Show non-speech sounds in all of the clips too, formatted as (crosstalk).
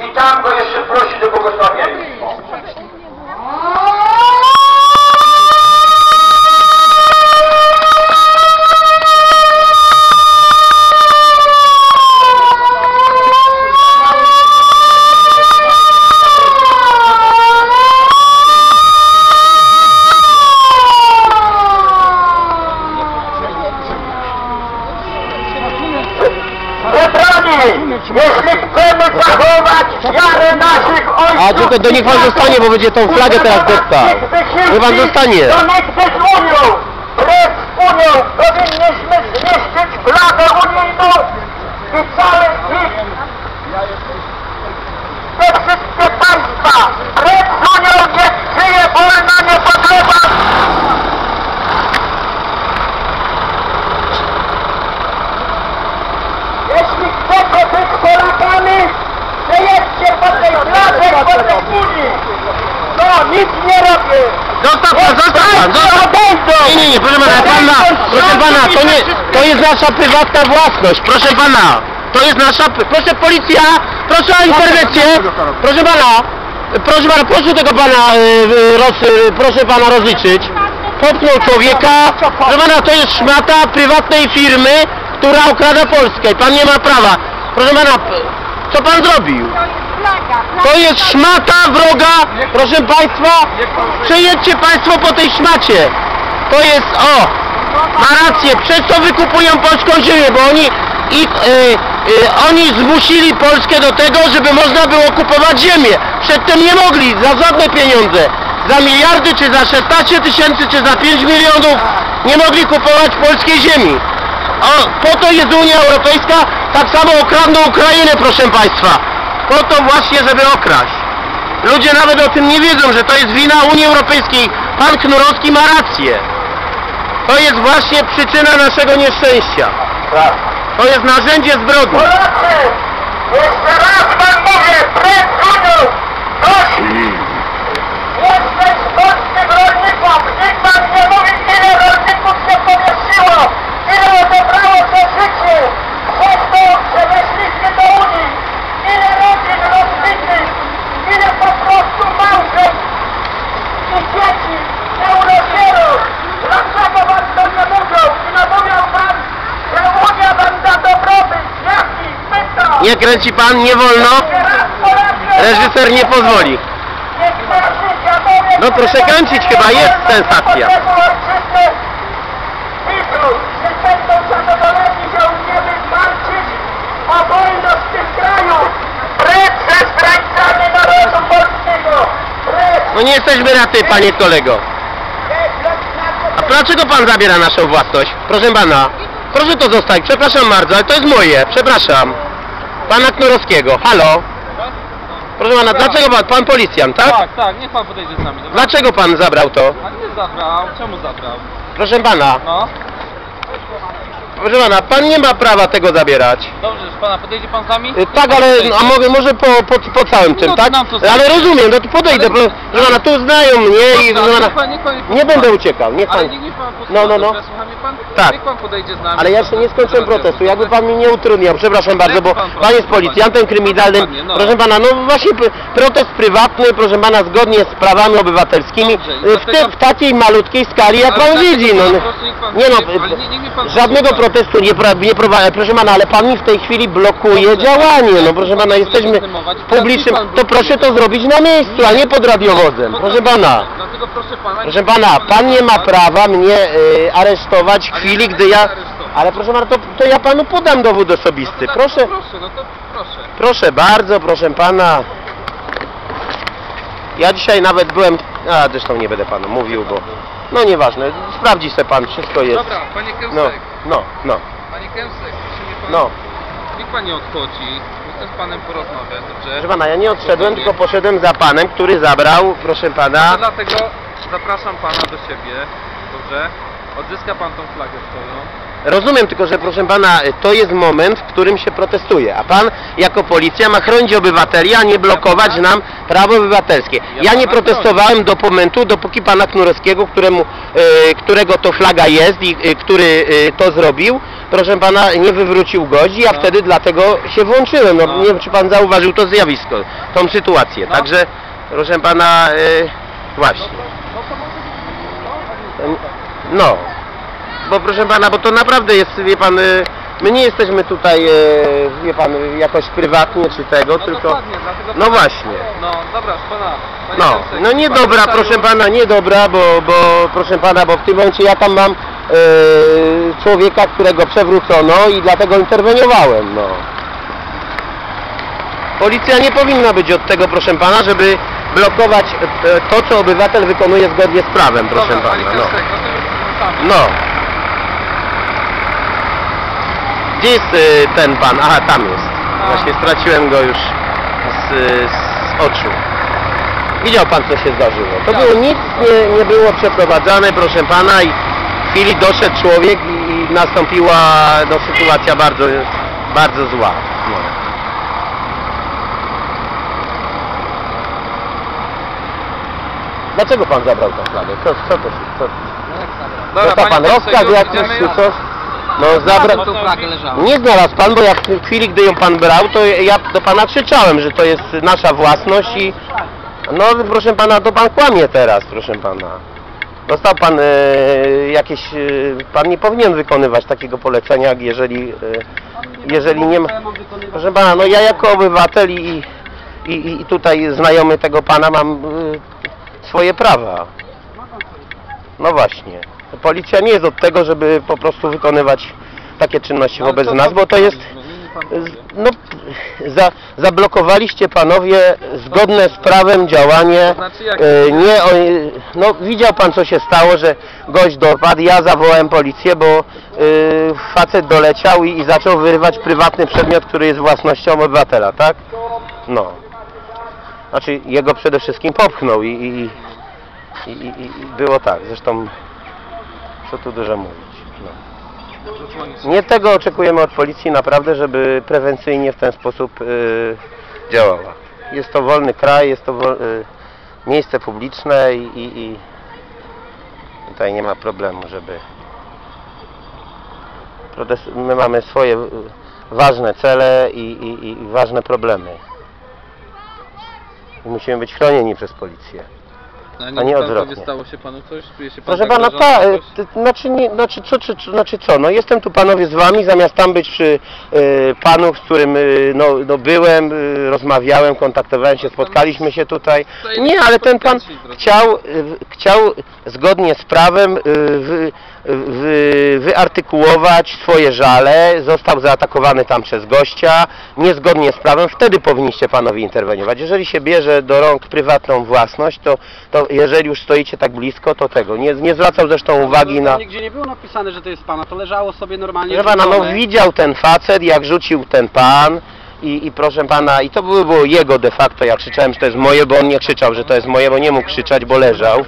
i tylko do niech pan zostanie, bo będzie tą flagę teraz deptał. Niech pan zostanie. To Unią, wbrew z Unią powinniśmy zniszczyć flagę unijną i cały ich te wszystkie państwa, wbrew z Unią niech żyje wolna, niepodległa Jeśli chcecie być Polakami, przejedźcie po tej fladze, po tej Unii. No, nic Zostaw pan, zostaw pan, zostaw Nie, nie, nie, proszę pana, pana, proszę pana, to nie, to jest nasza prywatna własność, proszę pana. To jest nasza, proszę policja, proszę o interwencję, proszę pana, proszę pana, proszę tego pana, y, y, roz, y, proszę pana rozliczyć. Popchnął człowieka, proszę pana, to jest szmata prywatnej firmy, która okrada Polskę, pan nie ma prawa. Proszę pana, co pan zrobił? To jest szmata wroga, proszę Państwa, przejedźcie Państwo po tej szmacie. To jest, o, ma rację, przez to wykupują polską ziemię, bo oni, ich, y, y, oni zmusili Polskę do tego, żeby można było kupować ziemię. Przedtem nie mogli, za żadne pieniądze. Za miliardy, czy za 16 tysięcy, czy za 5 milionów nie mogli kupować polskiej ziemi. O, po to jest Unia Europejska, tak samo okradną Ukrainę, proszę Państwa. Po to właśnie, żeby okraść. Ludzie nawet o tym nie wiedzą, że to jest wina Unii Europejskiej. Pan Knurowski ma rację. To jest właśnie przyczyna naszego nieszczęścia. Tak. To jest narzędzie zbrodni. Polacy, jeszcze raz wam mówię, Unią, dość! Jesteś polskim rolnikom, nikt wam nie mówi, ile rolników się powiesiło, ile odebrało to życie, przez to, że weszliście do Unii, ile rodzin rozbitych, ile po prostu małżeństw i dzieci urodziło. Dlaczego wam to nie mówią? I no mówią wam, że Unia wam da dobrobyt, jaki, pyta. Nie kręci pan, nie wolno. Reżyser nie pozwoli. No proszę kręcić, chyba jest sensacja. No nie jesteśmy na ty, panie kolego. A dlaczego pan zabiera naszą własność? Proszę pana, proszę to zostawić. Przepraszam bardzo, ale to jest moje. Przepraszam. Pana Knurowskiego. Halo? Proszę pana, dlaczego pan, pan policjant, tak? Tak, tak, niech pan podejdzie z nami, dobra? Dlaczego pan zabrał to? A nie zabrał, czemu zabrał? Proszę pana, No, proszę pana, pan nie ma prawa tego zabierać. dobrze, że pana, podejdzie pan z nami? Y, Tak, ale a mogę, może po, po, po całym tym, No to tak? nam to Ale rozumiem, no to podejdę, Ale- proszę pana, tu znają mnie i proszę Dobrze, ale pana, niech pan, niech pan, nie będę uciekał, niech Ale pan... niech, pan posłucha, No, no, no. dobrze, słucha mnie pan? Tak. Niech pan podejdzie z nami. Ale ja jeszcze nie skończyłem protestu, jakby pan mi nie utrudniał, przepraszam bardzo, bo pan pan jest policjantem kryminalnym, Dokładnie, no. proszę pana, no właśnie p- protest prywatny, proszę pana, zgodnie z prawami obywatelskimi, Dobrze, i y, w, te, w takiej malutkiej skali, jak Ale pan dlatego widzi, no, no. niech pan nie no, podejdzie, ale nie- niech mnie pan żadnego posłucha. Protestu nie, pra, nie prowadzi, proszę pana, ale pan mi w tej chwili blokuje działanie, no proszę pan pana, jesteśmy publicznym, to proszę to zrobić na miejscu, a nie pod radiowozem, proszę pana. Dlatego proszę pana... Proszę pana, pan nie ma prawa mnie y, aresztować w chwili, gdy ja... Ale proszę pana, to, to ja panu podam dowód No osobisty. to tak, Proszę, No proszę, no bardzo, proszę pana. Ja dzisiaj nawet byłem... A, zresztą nie będę panu mówił, bo... No nieważne, sprawdzi se pan, wszystko jest. Dobra, panie No, no, no, panie Kęsek, proszę mnie pan... no. Niech pan nie odchodzi, chcę z panem porozmawiać, dobrze? Proszę pana, ja nie odszedłem, tylko poszedłem za panem, który zabrał, proszę No pana... dlatego zapraszam pana do siebie, dobrze? Odzyska pan tą flagę swoją. Rozumiem tylko, że proszę pana, to jest moment, w którym się protestuje, a pan jako policja ma chronić obywateli, a nie blokować nam prawo obywatelskie. Ja nie protestowałem do momentu, dopóki pana Knurowskiego, któremu, e, którego to flaga jest i e, który e, to zrobił, proszę pana, nie wywrócił gości, a No. wtedy dlatego się włączyłem. No, No. nie wiem, czy pan zauważył to zjawisko, tą sytuację. No. Także, proszę pana, właśnie. No, bo proszę pana, bo to naprawdę jest, wie pan, y, my nie jesteśmy tutaj, y, wie pan, jakoś prywatnie czy tego, No tylko... dlatego No właśnie. No, dobra, pana. No, no niedobra, proszę pana, niedobra, bo, bo proszę pana, bo w tym momencie ja tam mam e, człowieka, którego przewrócono i dlatego interweniowałem, no. Policja nie powinna być od tego, proszę pana, żeby blokować to, co obywatel wykonuje zgodnie z prawem, proszę Dobra, pana, no. No to już wrzucamy. No. Gdzie jest e, ten pan? Aha, tam jest. Właśnie straciłem go już z, z oczu. Widział pan, co się zdarzyło. To było nic nie, nie było przeprowadzane, proszę pana, i w chwili doszedł człowiek i, i nastąpiła no, sytuacja bardzo, bardzo zła. No. Dlaczego pan zabrał tę flagę? Co, co to się... Co, Dobra, Dostał pan rozkaz jakiś czy coś? No zabra... Bo tą flagę leżało. Nie znalazł pan, bo jak w chwili, gdy ją pan brał, to ja do pana krzyczałem, że to jest nasza własność i... No proszę pana, to pan kłamie teraz, proszę pana. Dostał pan e, jakieś... E, pan nie powinien wykonywać takiego polecenia, jeżeli... E, jeżeli nie ma... Proszę pana, no ja jako obywatel i, i, i tutaj znajomy tego pana mam e, swoje prawa. No właśnie. Policja nie jest od tego, żeby po prostu wykonywać takie czynności Ale wobec nas, bo to jest... No. No, za, zablokowaliście panowie zgodne z prawem działanie. Znaczy e, nie, no widział pan co się stało, że gość dopadł, ja zawołałem policję, bo e, facet doleciał i, i zaczął wyrywać prywatny przedmiot, który jest własnością obywatela, tak? No. Znaczy jego przede wszystkim popchnął i, i, i, i, i było tak, zresztą co tu dużo mówić. No. Nie tego oczekujemy od policji naprawdę, żeby prewencyjnie w ten sposób y, działała. Jest to wolny kraj, jest to wol, y, miejsce publiczne i, i, i tutaj nie ma problemu, żeby my mamy swoje y, ważne cele i, i, i ważne problemy. I musimy być chronieni przez policję. No, a nie odwrotnie. stało się panu coś? Czuje się pan Proszę pana, zagrożony ta, t- znaczy, nie, znaczy, co, czy, czy, znaczy co, no jestem tu panowie z wami, zamiast tam być przy y, panu, z którym y, no, no byłem, y, rozmawiałem, kontaktowałem się, spotkaliśmy się tutaj. Nie, ale ten pan chciał, chciał zgodnie z prawem wyartykułować swoje żale, został zaatakowany tam przez gościa, niezgodnie z prawem, wtedy powinniście panowie interweniować. Jeżeli się bierze do rąk prywatną własność, to, to jeżeli już stoicie tak blisko, to tego. Nie, nie zwracał zresztą uwagi na... Nigdzie nie było napisane, że to jest pana, to leżało sobie normalnie Proszę pana, no widział ten facet, jak rzucił ten pan i, i proszę pana, i to było, jego de facto, jak krzyczałem, że to jest moje, bo on nie krzyczał, że to jest moje, bo nie mógł krzyczeć, bo leżał.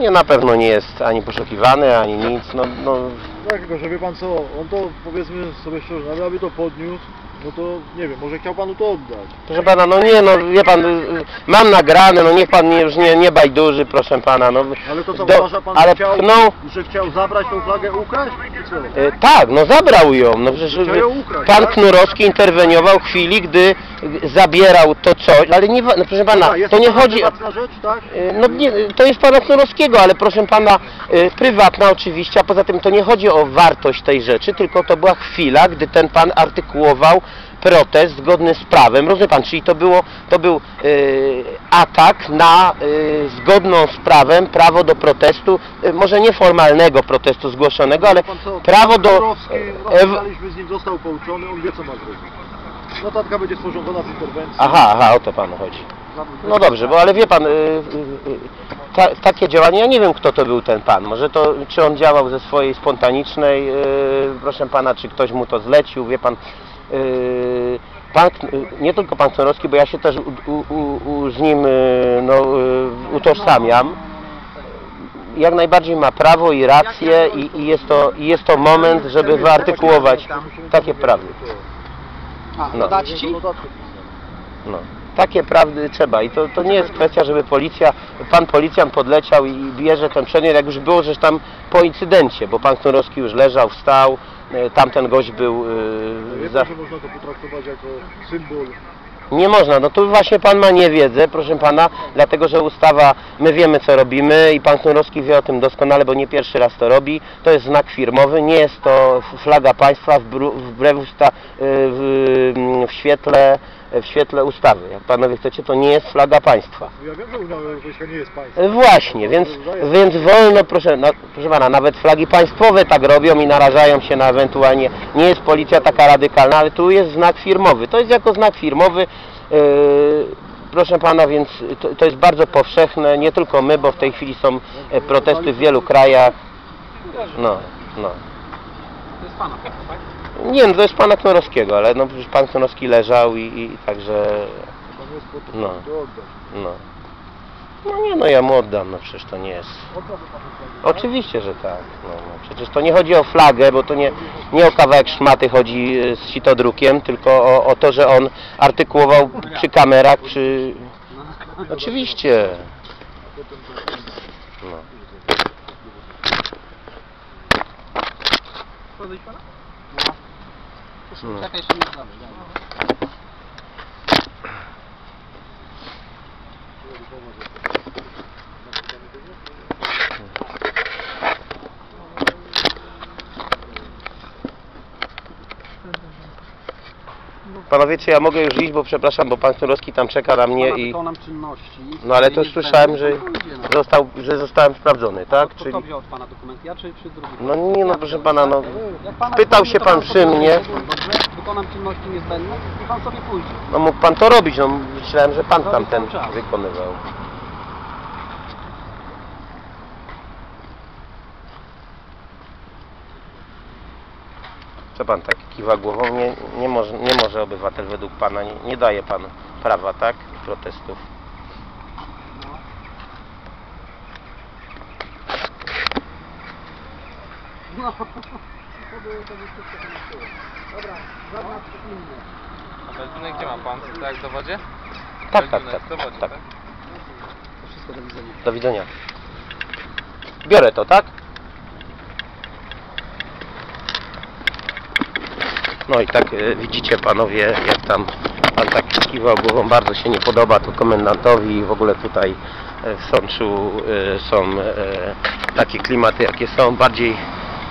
Nie, na pewno nie jest ani poszukiwany, ani nic, no, no Tak, tylko że wie pan co, on to powiedzmy sobie szczerze, nawet aby to podniósł, no to nie wiem, może chciał panu to oddać. proszę pana, no nie, no wie pan, mam nagrane, no niech pan nie, już nie, nie bajduży, proszę pana, no. Ale to co, Do- uważa pan, ale że chciał, pchnął, że chciał zabrać tą flagę, ukraść? E, tak, no zabrał ją. No przecież pan tak? Knurowski interweniował w chwili, gdy zabierał to coś, ale nie, no proszę pana, to nie chodzi... rzecz, tak? E, No nie, to jest pana Knurowskiego, ale proszę pana, e, prywatna oczywiście, a poza tym to nie chodzi o wartość tej rzeczy, tylko to była chwila, gdy ten pan artykułował protest zgodny z prawem, rozumie pan, czyli to było, to był e, atak na zgodną z prawem prawo do protestu, e, może nieformalnego protestu zgłoszonego, ale Pan co, prawo do... Kurowski, rozmawialiśmy z nim, został pouczony, on wie co ma zrobić. Notatka będzie sporządzona w interwencji. Aha, aha, o to panu chodzi. No dobrze, bo ale wie pan, y, y, y, ta, takie działanie, ja nie wiem kto to był ten pan. Może to, czy on działał ze swojej spontanicznej, proszę pana, czy ktoś mu to zlecił, wie pan. Pan, nie tylko pan Knorowski, bo ja się też u, u, u, z nim no, utożsamiam. Jak najbardziej ma prawo i rację i, i, jest, to, i jest to moment, żeby wyartykułować takie prawo. A, no. dać ci? No. Takie prawdy trzeba i to, to nie jest kwestia, żeby policja, pan policjant podleciał i bierze ten przedmiot, jak już było, że tam po incydencie, bo pan Knurowski już leżał, wstał, e, tamten gość był... Wie za... pan, że można to potraktować jako symbol Nie można, no tu właśnie pan ma niewiedzę, proszę pana, dlatego że ustawa, my wiemy co robimy i pan Knurowski wie o tym doskonale, bo nie pierwszy raz to robi. To jest znak firmowy, nie jest to flaga państwa wbrew usta, y, w, w, świetle, w świetle ustawy. Jak panowie chcecie, to nie jest flaga państwa. Ja wiem, że Unia Europejska nie jest państwem. Właśnie, więc, więc wolno, proszę, no, proszę pana, nawet flagi państwowe tak robią i narażają się na ewentualnie, nie jest policja taka radykalna, ale tu jest znak firmowy. To jest jako znak firmowy, yy, proszę pana, więc to, to jest bardzo powszechne, nie tylko my, bo w tej chwili są e, protesty w wielu krajach. No, no. To jest pana, tak? Nie, no to jest pana Knorowskiego, ale no przecież pan Knorowski leżał i, i także, Pan jest po to, No. no. No nie, no ja mu oddam, no przecież to nie jest... Oczywiście, że tak. No, no. Przecież to nie chodzi o flagę, bo to nie, nie o kawałek szmaty chodzi e, z sitodrukiem, tylko o, o to, że on artykułował przy kamerach, przy... Oczywiście. No. Podejść pana? No. Czekaj, jeszcze nie zdamy. Panowie, czy ja mogę już iść, bo przepraszam, bo pan Knurowski tam czeka na mnie i... wykonam czynności. No ale to niezbędne, słyszałem, że, no. został, że zostałem sprawdzony, tak? Czyli... kto wziął od pana dokument? Ja czy, czy drugi? No nie, no proszę pana, no... Pytał się pan przy mnie. Wykonam czynności niezbędne i pan sobie pójdzie. No mógł pan to robić, no myślałem, że pan cały czas. wykonywał. Co pan tak kiwa głową? Nie, nie, może, nie może obywatel według pana, nie, nie daje pan prawa, tak? Protestów. No, to było to wszystko to Dobra, żadna inny. A meldunek gdzie ma pan? Tak w dowodzie? Tak, tak, tak, tak. tak? To wszystko do widzenia. Do widzenia. Biorę to, tak? No i tak e, widzicie panowie, jak tam pan tak kiwał głową, bardzo się nie podoba to komendantowi w ogóle tutaj e, w Sączu e, są e, takie klimaty jakie są, bardziej,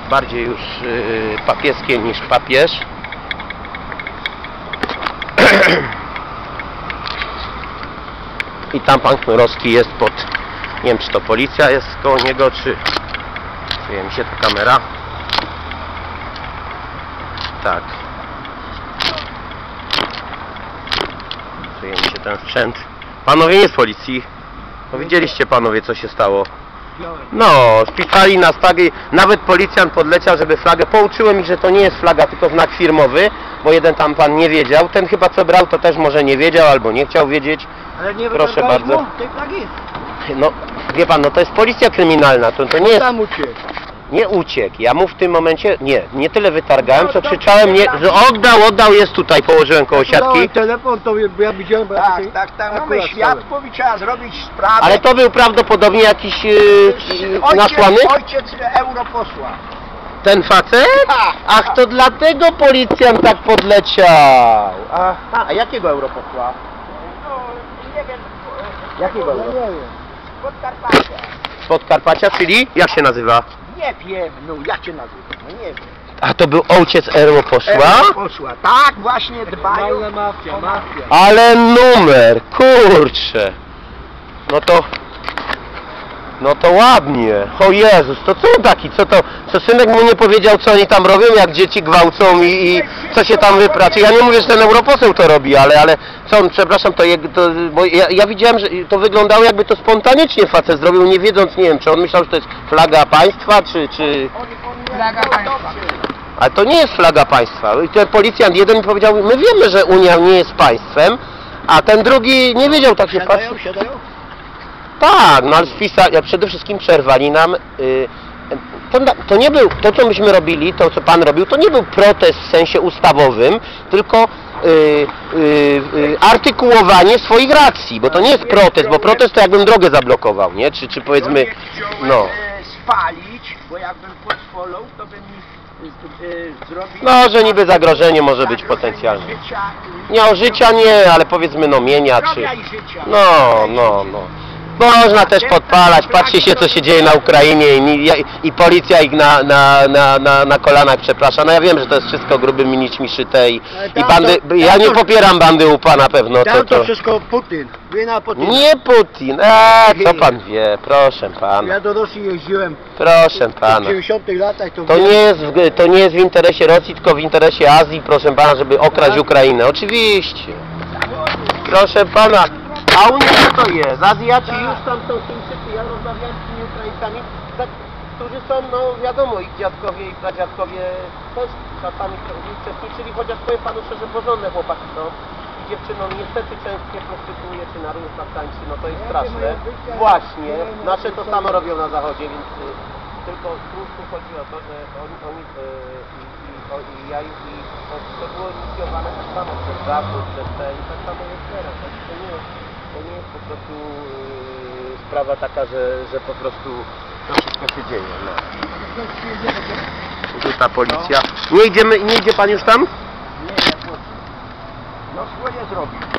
bardziej już e, papieskie niż papież. I tam pan Knurowski jest pod, nie wiem czy to policja jest koło niego, czy czuje mi się ta kamera. Tak. Czuje mi się ten sprzęt. Panowie nie z policji. No widzieliście panowie co się stało. No, spisali nas tak i nawet policjant podleciał, żeby flagę. Pouczyłem ich, że to nie jest flaga, tylko znak firmowy, bo jeden tam pan nie wiedział. Ten chyba co brał, to też może nie wiedział albo nie chciał wiedzieć. Ale nie Proszę bardzo. mu tej flagi? No, wie pan, no to jest policja kryminalna, to, to nie jest, uciekł. Nie uciekł. Ja mu w tym momencie, nie, nie tyle wytargałem, co krzyczałem, nie, że oddał, oddał, jest tutaj, położyłem koło siatki. Dałem telefon, to bo ja widziałem, bo ja Tak, tutaj tak, tak. Mamy akurat świadków i trzeba zrobić sprawę. Ale to był prawdopodobnie jakiś yy, ojciec, nasłany? ojciec europosła. Ten facet? Tak. Ach, to dlatego policjant tak podleciał. Aha, a jakiego europosła? No, nie wiem, Jakiego stałem. Ja nie wiem. z Podkarpacia. Z Podkarpacia, czyli jak się nazywa? Nie wiem, no jak cię nazywam, no nie wiem. A to był ojciec europosła? Europosła, tak właśnie dbają. Mafia, mafia. Ale numer, kurczę. No to... No to ładnie. O Jezus, to co taki, co to, co synek mu nie powiedział, co oni tam robią, jak dzieci gwałcą i, i co się tam wypraczy. Ja nie mówię, że ten europoseł to robi, ale, ale co on, przepraszam, to, jego- to bo ja, ja widziałem, że to wyglądało jakby to spontanicznie facet zrobił, nie wiedząc, nie wiem, czy on myślał, że to jest flaga państwa, czy, czy... Flaga państwa. Ale to nie jest flaga państwa. I ten policjant jeden mi powiedział, my wiemy, że Unia nie jest państwem, a ten drugi nie wiedział, tak się patrzy. Siadają, siadają? Tak, no ale spisa, ja przede wszystkim przerwali nam. Y, to, to nie był, to co myśmy robili, to co pan robił, to nie był protest w sensie ustawowym, tylko y, y, y, artykułowanie swoich racji, bo to nie jest protest, bo protest to jakbym drogę zablokował, nie? Czy, czy powiedzmy, chciałem, no. e, spalić, bo jakbym pozwolał, to by mi e, e, zrobił... No, że niby zagrożenie może być potencjalne. Nie o życia nie, ale powiedzmy no mienia czy... No, no, no. Można też podpalać, patrzcie się co się dzieje na Ukrainie i, i, i policja ich na, na, na, na, na kolanach przeprasza. No ja wiem, że to jest wszystko grubymi nićmi szyte i, i bandy, ja nie popieram bandy UPA na pewno. To, to wszystko Putin. Wina Putina. nie Putin, eee, co pan (laughs) wie, proszę pana, Ja do Rosji jeździłem proszę w pana. 90 latach, to, To nie, jest w, to nie jest w interesie Rosji, tylko w interesie Azji, proszę pana, żeby okraść Ukrainę. Oczywiście. Proszę pana, a u nich co to jest? Azjaci już tam są Chińczycy, ja rozmawiałem z tymi Ukraińcami, tak, którzy są, no wiadomo, ich dziadkowie i pradziadkowie też czasami uczestniczyli, chociaż powiem panu szczerze, porządne chłopaki są. I dziewczynom niestety często prostytuje czy na rynkach tańczy, no to jest straszne. Właśnie, nasze to samo robią na zachodzie, więc y, tylko tu, tu chodzi o to, że oni, oni y, i, i, o, i ja i, i to, było inicjowane tak samo przez Zachód, przez ten i tak samo jest teraz. Tak? To, nie jest, to nie jest po prostu y, sprawa taka, że, że po prostu to wszystko się dzieje. No. Tu ta policja. Nie idziemy, nie idzie pan już tam? No swoje zrobił.